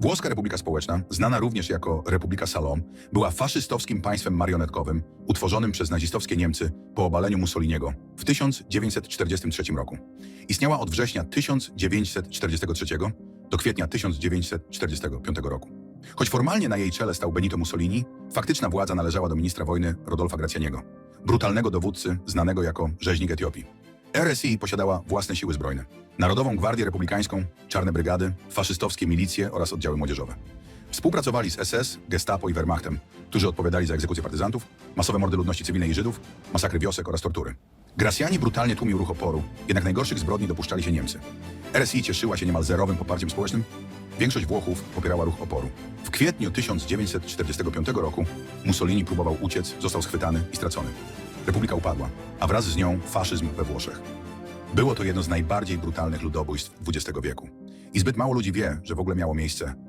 Włoska Republika Społeczna, znana również jako Republika Salom, była faszystowskim państwem marionetkowym utworzonym przez nazistowskie Niemcy po obaleniu Mussoliniego w 1943 roku. Istniała od września 1943 do kwietnia 1945 roku. Choć formalnie na jej czele stał Benito Mussolini, faktyczna władza należała do ministra wojny Rodolfa Gracjaniego, brutalnego dowódcy znanego jako rzeźnik Etiopii. RSI posiadała własne siły zbrojne. Narodową Gwardię Republikańską, czarne brygady, faszystowskie milicje oraz oddziały młodzieżowe. Współpracowali z SS, Gestapo i Wehrmachtem, którzy odpowiadali za egzekucję partyzantów, masowe mordy ludności cywilnej i Żydów, masakry wiosek oraz tortury. Gracjani brutalnie tłumił ruch oporu, jednak najgorszych zbrodni dopuszczali się Niemcy. RSI cieszyła się niemal zerowym poparciem społecznym. Większość Włochów popierała ruch oporu. W kwietniu 1945 roku Mussolini próbował uciec, został schwytany i stracony. Republika upadła, a wraz z nią faszyzm we Włoszech. Było to jedno z najbardziej brutalnych ludobójstw XX wieku. I zbyt mało ludzi wie, że w ogóle miało miejsce